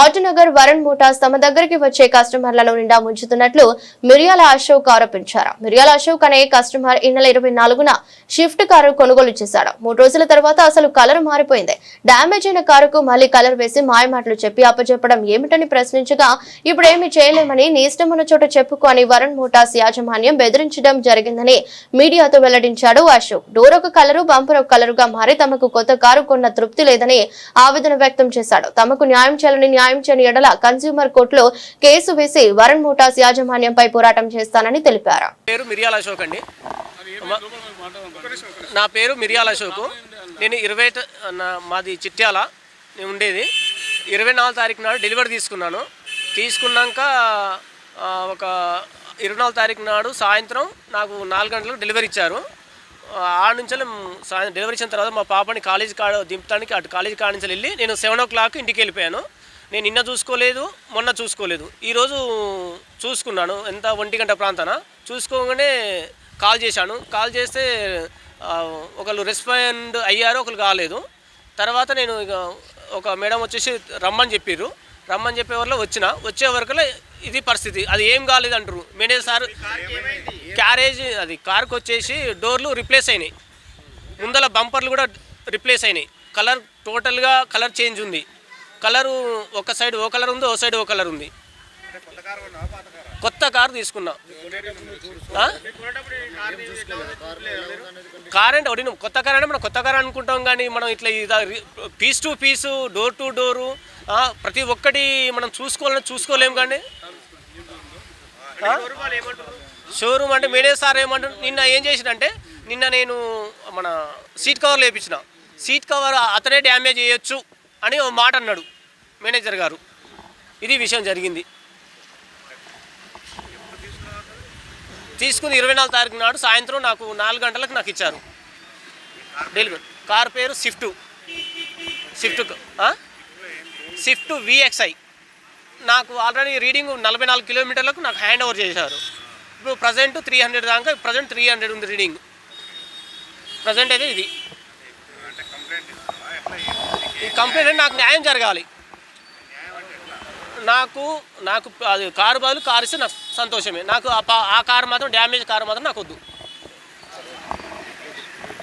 Autonagar Varun Motors తమ దగ్గరికి వచ్చే కస్టమర్లను నిండా ముంచుతున్నట్లు మిరియాల అశోక్ ఆరోపించారు. మిరియాల అశోక్ అనే కస్టమర్ ఈ నెల ఇరవై నాలుగున షిఫ్ట్ కారు కొనుగోలు చేశాడు. మూడు రోజుల తర్వాత అసలు కలర్ మారిపోయింది. డ్యామేజ్ అయిన కారుకు మళ్ళీ కలర్ వేసి మాయమాటలు చెప్పి అప్పచెప్పడం ఏమిటని ప్రశ్నించగా ఇప్పుడు చేయలేమని నీ ఇష్టం ఉన్న చోట చెప్పుకో అని వరుణ్ మోటార్స్ యాజమాన్యం బెదిరించడం జరిగిందని మీడియాతో వెల్లడించాడు అశోక్. డోర్ ఒక కలరు బంపర్ ఒక కలరుగా మారి తమకు కొత్త కారు కొన్న తృప్తి లేదని ఆవేదన వ్యక్తం చేశాడు. తమకు న్యాయం చేయాలని న్యాయం చేయని ఎడల కన్స్యూమర్ కోర్టులో కేసు వేసి వరుణ్ మోటార్స్ యాజమాన్యంపై పోరాటం చేస్తానని తెలిపారు. పేరు మిరియాల అశోక్ అండి. నా పేరు మిరియాల అశోక్. నేను ఇరవై నా- మాది చిట్యాల. నేను ఉండేది. ఇరవై నాలుగు తారీఖు నాడు డెలివరీ తీసుకున్నాను. తీసుకున్నాక ఒక ఇరవై నాలుగు తారీఖు నాడు సాయంత్రం నాకు నాలుగు గంటలకు డెలివరీ ఇచ్చారు. ఆ, ఆడ నుంచి సాయంత్రం డెలివరీ ఇచ్చిన తర్వాత మా పాపని కాలేజీ కాడ దింపడానికి అటు కాలేజీ కాడ నుంచి వెళ్ళి నేను సెవెన్ ఓ క్లాక్ ఇంటికి వెళ్ళిపోయాను. నేను నిన్న చూసుకోలేదు మొన్న చూసుకోలేదు. ఈరోజు చూసుకున్నాను. ఎంత ఒంటి గంట ప్రాంతాన? చూసుకోగానే కాల్ చేశాను. కాల్ చేస్తే ఒకళ్ళు రెస్పాండ్ అయ్యారు ఒకరు కాలేదు. తర్వాత నేను ఇక ఒక మేడం వచ్చేసి రమ్మని చెప్పారు రమ్మని చెప్పే వల్ల వచ్చిన. వచ్చే వరకులో ఇది పరిస్థితి. అది ఏం కాలేదు అంటారు మేనేజర్ సార్ క్యారేజ్ అది కార్కి వచ్చేసి డోర్లు రిప్లేస్ అయినాయి. ముందల బంపర్లు కూడా రిప్లేస్ అయినాయి. కలర్ టోటల్గా కలర్ చేంజ్ ఉంది. కలరు ఒక సైడ్ ఓ కలర్ ఉంది ఓ సైడ్ ఓ కలర్ ఉంది. కొత్త కారు తీసుకున్నా. ఆ? కార్ అంటే ఒకటి కొత్త కార్ అంటే మనం కొత్త కార్ అనుకుంటాం కానీ మనం ఇట్లా piece to piece door to door ప్రతి ఒక్కటి మనం చూసుకోవాలని చూసుకోలేము కానీ. షోరూమ్ అంటే మేడే సార్ ఏమంటారు నిన్న ఏం చేసినంటే నిన్న నేను మన సీట్ కవర్ లేపించిన సీట్ కవర్ అతనే డ్యామేజ్ చేయొచ్చు అని ఓ మాట అన్నాడు. మేనేజర్ గారు. ఇది విషయం జరిగింది. తీసుకుని ఇరవై నాలుగు తారీఖు నాడు సాయంత్రం నాకు నాలుగు గంటలకు నాకు ఇచ్చారు. డెలివరీ. కార్ పేరు స్విఫ్ట్ స్విఫ్ట్ స్విఫ్ట్ విఎక్స్ఐ నాకు ఆల్రెడీ రీడింగ్ నలభై నాలుగు కిలోమీటర్లకు నాకు హ్యాండ్ ఓవర్ చేశారు. ఇప్పుడు ప్రజెంట్ త్రీ హండ్రెడ్ దాకా ప్రజెంట్ త్రీ హండ్రెడ్ ఉంది రీడింగ్ ప్రజెంట్ అయితే ఇది. ఈ కంప్లైంట్ నాకు న్యాయం జరగాలి. నాకు నాకు అది కారు బదులు కారు ఇస్తే నాకు సంతోషమే. నాకు ఆ పా- ఆ కారు మాత్రం డ్యామేజ్ కారు మాత్రం నాకు వద్దు